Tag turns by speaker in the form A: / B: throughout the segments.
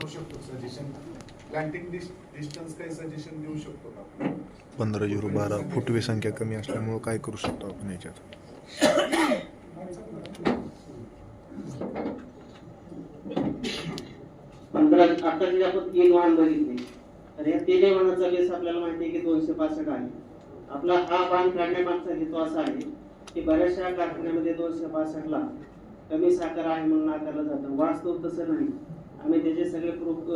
A: करू शकतो suggestion planting distance काही सजेशन देऊ शकतो का?
B: पंधरा झिरो बारा फुटवे संख्या कमी असल्यामुळं काय करू शकतो आपण याच्यात?
C: आता जे आपण तीन वाहन बघितले तर या तिन्ही वाहनाचा आपल्याला माहिती आहे की दोनशे पासष्ट आहे. आपला हा बांध काढण्यामागचा हेतू असा आहे की बऱ्याचशा कारखान्यामध्ये दोनशे पासष्टला कमी साखर आहे म्हणून नाकारलं जातं. वास्तव तसं नाही. आम्ही त्याचे सगळे प्रूफ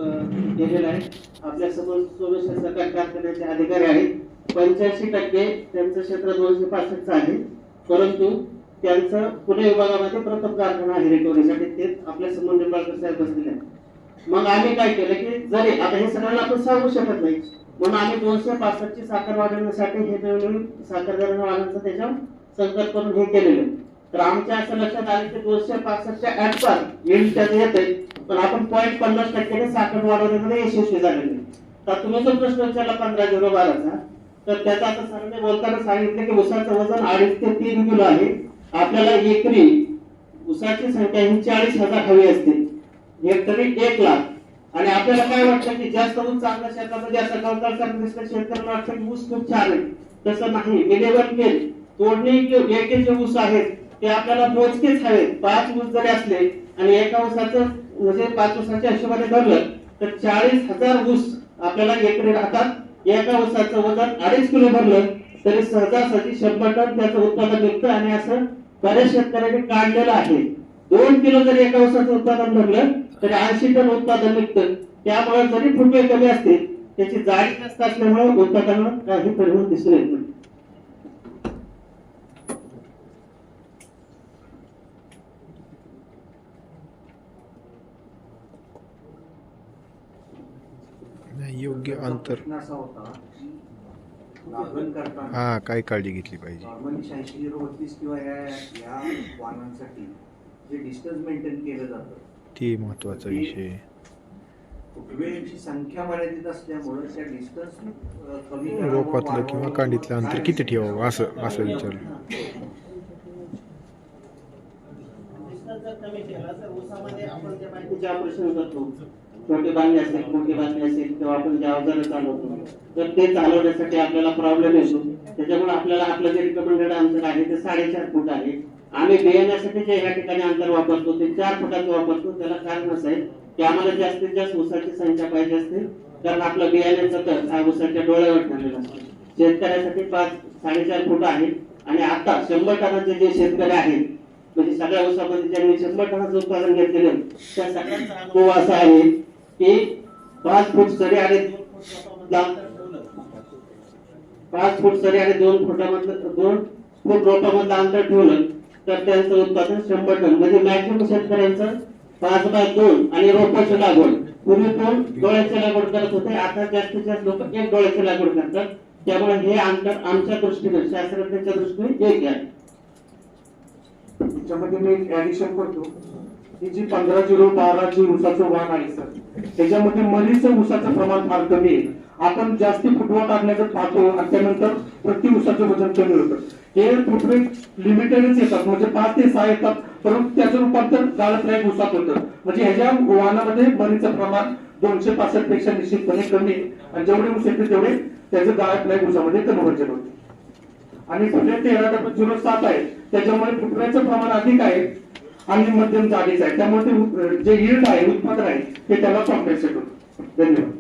C: केलेले आहे आपल्यासमोर सोमेश्वर सरकार कारखान्याचे अधिकारी आहेत. पंच्याऐंशी टक्के त्यांचं क्षेत्र दोनशे पासष्टचं आहे. परंतु त्यांचं पुणे विभागामध्ये प्रथम कारखाना आहे रिकव्हरीसाठी ते आपल्यासमोर निंबाळकर साहेब बसलेले आहेत. मग आम्ही काय केलं की जरी आता हे सगळ्यांना आपण सांगू शकत नाही म्हणून आम्ही दोनशे पासष्ट ची साखर वाढवण्यासाठी हे नवीन साखर वाढवण्याचं त्याच्यावर संकल्प करून हे केलेलं आहे. तर आमच्या असं लक्षात आलं की दोनशे पासष्टच्या ऍपवर येईल त्याचं येते पण आपण पॉईंट पन्नास टक्क्याने साखर वाढवण्यामध्ये यशस्वी झालेले तर तुम्ही जो प्रश्न विचारला पंधरा झिरो बाराचा तर त्याचा आता सरांनी बोलताना सांगितलं की उसाचं वजन अडीच ते तीन किलो आहे. आपल्याला एकरी उसाची संख्या ही चाळीस हजार हवी असते. हेक्टरी एक लाख. आणि आपल्याला काय वाटतं की जास्त ऊस चांगल्या शेतामध्ये असं कवताळ दिसतं शेतकऱ्याला वाटतं की ऊस खूप छान आहे. तसं नाही. विलेवर केल तोडणी एके जे ऊस आहेत ते आपल्याला मोजकेच हवेत. पाच ऊस जरी असले आणि एका ऊसाचं म्हणजे पाच वर्षाच्या हिशोबाने धरलं तर चाळीस हजार ऊस आपल्याला एकडे राहतात. एका ऊसाचं वजन अडीच किलो भरलं तरी सहजासहजी शंभर टन त्याचं उत्पादन निघतं आणि असं बऱ्याच शेतकऱ्यांनी काढलेलं आहे. दोन किलो जरी एका ऊसाचं उत्पादन भरलं तरी ऐंशी टन उत्पादन निघतं. त्यामुळे जरी फुटवे कमी असतील त्याची जाळी जास्त असल्यामुळे उत्पादनाला काही परिणाम दिसून येत नाही
B: नाही, योग्य अंतर.
D: प्रश्न
B: हा काय काळजी घेतली पाहिजे.
D: नॉर्मली शहाऐंशी झिरो बत्तीस किंवा या या वाहनांसाठी जे डिस्टन्स मेंटेन केलं जातं
B: ते महत्त्वाचा विषय
D: संख्या मर्यादित असल्यामुळे त्या डिस्टन्स कमी करावं,
B: रोपातलं किंवा कांडीतलं अंतर किती ठेवावं असं असं विचारलं.
C: डिस्टन्स जर कमी केला तर ऊसामध्ये आपण जे माहितीचे ऑपरेशन करतो छोटे बांधणी असेल मोठी बांधणी असेल किंवा आपण जे अवजारं चालवतो तर ते चालवण्यासाठी आपल्याला प्रॉब्लेम येतो त्याच्यामुळे आपल्याला आपलं जे रिकमेंडेड अंतर आहे ते साडेचार फूट आहे. आम्ही बियाण्यासाठी जे या ठिकाणी अंतर वापरतो ते चार फुटाचं वापरतो. त्याला कारण असं आहे की आम्हाला जास्तीत जास्त ऊसाची संख्या पाहिजे असते कारण आपलं बियाण्याचं तर हा ऊसाच्या डोळ्यावर ठरलेला असतो. शेतकऱ्यासाठी पाच साडेचार फूट आहे. आणि आता शंभर टनाचे जे शेतकरी आहेत म्हणजे सगळ्या ऊसामध्ये ज्यांनी शंभर टनाचं उत्पादन घेतलेलं त्या सगळ्यांचा अनुभव असा आहे की पाच फूट सरी आणि दोन पाच फूट सरी आणि दोन फुटामधलं दोन फूट रोपामधलं अंतर ठेवलं तर त्यांचं उत्पादन शंभर टन. म्हणजे मॅक्झिमम शेतकऱ्यांचं पाच बाय दोन आणि रोपाची लागवड. पूर्वी दोन डोळ्याची लागवड करत होते आता जास्तीत जास्त लोक एक डोळ्याची लागवड करतात. त्यामुळे हे अंतर आमच्या दृष्टीने शास्त्रज्ञांच्या दृष्टीने योग्य आहे.
E: त्याच्यामध्ये मी ऍडिशन करतो. ही जी पंधरा झिरो बारा जी ऊसाचं वाण आहे सर त्याच्यामध्ये मलीचं ऊसाचं प्रमाण फार कमी आहे. आपण जास्ती फुटवा टाकण्याचं पाहतो आणि त्यानंतर प्रति ऊसाचं वजन कमी होतं. हे फुटवे लिमिटेडच येतात म्हणजे पाच ते सहा येतात परंतु त्याचं रूपांतर गाळत ऊसात होतं. म्हणजे ह्याच्या वाहनामध्ये मलीचं प्रमाण दोनशे पासष्टपेक्षा निश्चितपणे कमी आणि जेवढे ऊस येते तेवढे त्याचं गाळत ऊसामध्ये कन्व्हर्जन होते. आणि फुटवे तेरा डबल झिरो सात आहे. त्याच्यामुळे फुटव्याचं प्रमाण अधिक आहे. आणि मध्यम जाडीच आहे. त्यामुळे ते जे यील्ड आहे उत्पादन आहे ते त्याला कॉम्पेन्सेट होतं. धन्यवाद.